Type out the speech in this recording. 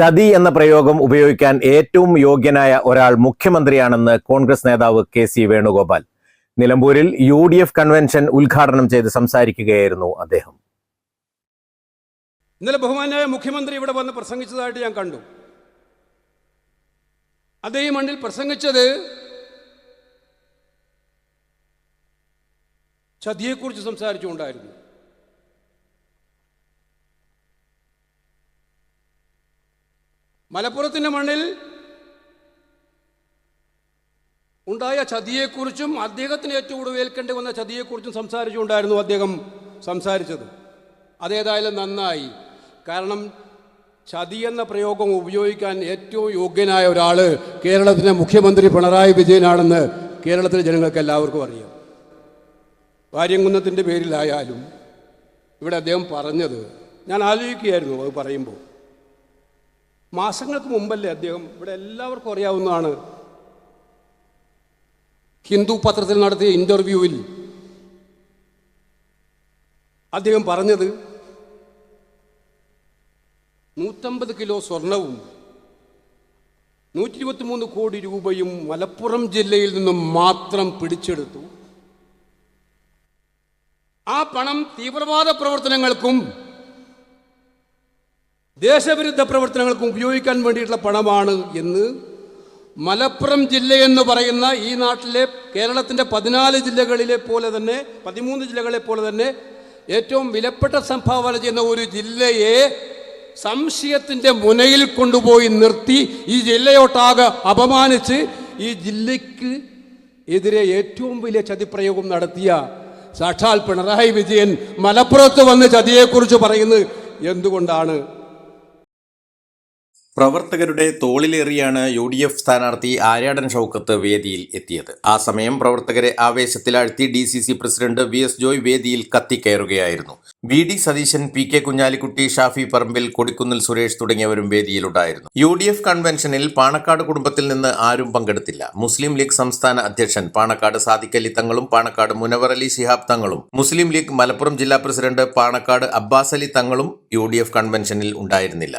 ചതി എന്ന പ്രയോഗം ഉപയോഗിക്കാൻ ഏറ്റവും യോഗ്യനായ ഒരാൾ മുഖ്യമന്ത്രിയാണെന്ന് കോൺഗ്രസ് നേതാവ് കെ സി വേണുഗോപാൽ. നിലമ്പൂരിൽ യു ഡി എഫ് കൺവെൻഷൻ ഉദ്ഘാടനം ചെയ്ത് സംസാരിക്കുകയായിരുന്നു അദ്ദേഹം. ഇന്നലെ ബഹുമാനായ മുഖ്യമന്ത്രി ഇവിടെ വന്ന് പ്രസംഗിച്ചതായിട്ട് ഞാൻ കണ്ടു. അദ്ദേഹം മണ്ണിൽ പ്രസംഗിച്ചത് ചതിയെക്കുറിച്ച് സംസാരിച്ചുകൊണ്ടായിരുന്നു. മലപ്പുറത്തിന്റെ മണ്ണിൽ ഉണ്ടായ ചതിയെക്കുറിച്ചും അദ്ദേഹത്തിന് ഏൽക്കേണ്ടി വന്ന ചതിയെക്കുറിച്ചും സംസാരിച്ചുകൊണ്ടായിരുന്നു അദ്ദേഹം സംസാരിച്ചത്. അതേതായാലും നന്നായി. കാരണം ചതി എന്ന പ്രയോഗം ഉപയോഗിക്കാൻ ഏറ്റവും യോഗ്യനായ ഒരാൾ കേരളത്തിലെ മുഖ്യമന്ത്രി പിണറായി വിജയനാണെന്ന് കേരളത്തിലെ ജനങ്ങൾക്ക് എല്ലാവർക്കും അറിയാം. വാര്യംകുന്നത്തിന്റെ പേരിലായാലും ഇവിടെ അദ്ദേഹം പറഞ്ഞത് ഞാൻ ആലോചിക്കുകയായിരുന്നു അത് പറയുമ്പോൾ. മാസങ്ങൾക്ക് മുമ്പല്ലേ അദ്ദേഹം? ഇവിടെ എല്ലാവർക്കും അറിയാവുന്നതാണ്. ഹിന്ദു പത്രത്തിൽ നടത്തിയ ഇന്റർവ്യൂവിൽ അദ്ദേഹം പറഞ്ഞത് നൂറ്റമ്പത് കിലോ സ്വർണവും നൂറ്റി ഇരുപത്തിമൂന്ന് കോടി രൂപയും മലപ്പുറം ജില്ലയിൽ നിന്നും മാത്രം പിടിച്ചെടുത്തു. ആ പണം തീവ്രവാദ പ്രവർത്തനങ്ങൾക്കും ദേശവിരുദ്ധ പ്രവർത്തനങ്ങൾക്കും ഉപയോഗിക്കാൻ വേണ്ടിയിട്ടുള്ള പണമാണ് എന്ന് മലപ്പുറം ജില്ലയെന്ന് പറയുന്ന ഈ നാട്ടിലെ കേരളത്തിന്റെ പതിനാല് ജില്ലകളിലെ പോലെ തന്നെ പതിമൂന്ന് ജില്ലകളെ പോലെ തന്നെ ഏറ്റവും വിലപ്പെട്ട സംഭാവന ചെയ്യുന്ന ഒരു ജില്ലയെ സംശയത്തിന്റെ മുനയിൽ കൊണ്ടുപോയി നിർത്തി ഈ ജില്ലയോട്ടാകെ അപമാനിച്ച് ഈ ജില്ലയ്ക്ക് എതിരെ ഏറ്റവും വലിയ ചതിപ്രയോഗം നടത്തിയ സാക്ഷാൽ പിണറായി വിജയൻ മലപ്പുറത്ത് വന്ന് ചതിയെക്കുറിച്ച് പറയുന്നത് എന്തുകൊണ്ടാണ്? പ്രവർത്തകരുടെ തോളിലേറിയാണ് യു ഡി എഫ് സ്ഥാനാർത്ഥി ആര്യാടൻ ഷൗക്കത്ത് വേദിയിൽ എത്തിയത്. ആ സമയം പ്രവർത്തകരെ ആവേശത്തിലാഴ്ത്തി D C C president V S Joy വേദിയിൽ കത്തിക്കയറുകയായിരുന്നു. V D Satheesan P K Kunhalikutty Shafi Parambil Kodikunnil Suresh തുടങ്ങിയവരും വേദിയിലുണ്ടായിരുന്നു. യു ഡി എഫ് കൺവെൻഷനിൽ പാണക്കാട് കുടുംബത്തിൽ നിന്ന് ആരും പങ്കെടുത്തില്ല. മുസ്ലിം ലീഗ് സംസ്ഥാന അധ്യക്ഷൻ പാണക്കാട് സാദിഖലി തങ്ങളും പാണക്കാട് മുനവർ അലി ശിഹാബ് തങ്ങളും മുസ്ലിം ലീഗ് മലപ്പുറം ജില്ലാ പ്രസിഡന്റ് പാണക്കാട് അബ്ബാസ് അലി തങ്ങളും യു ഡി എഫ് കൺവെൻഷനിൽ ഉണ്ടായിരുന്നില്ല.